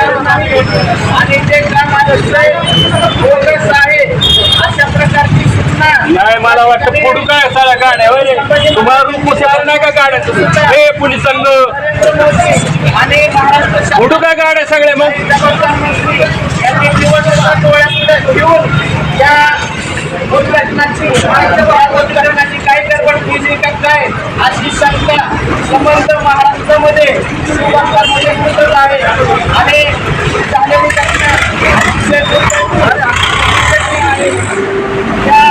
आणि ते काम आदर्श आहे अशा प्रकारची सूचना नाही मला वाटतं फोडू काय सारा गाड्या तुम्हाला रूप उचलणार नाही का गाड्या हे पोलिसांग आणि फोडू काय गाड्या सगळे मग? दिवस घेऊन त्या दुर्घटनाची करण्याची विजय करताय अशी शंका समर्थ महाराष्ट्रामध्ये शिवभक्तांमध्ये कुठं आहे? आणि झालेली त्या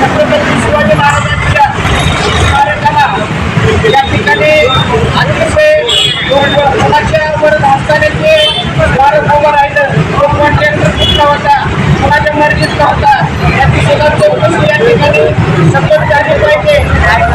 छत्रपती शिवाजी महाराजांच्या स्मारकाला या ठिकाणी अतिशय कोणाच्या वर असताना ते स्मारक उभं राहिलं तो कॉन्ट्रॅक्टर होता. कोणाच्या मर्जीतला होता. ¡Ay,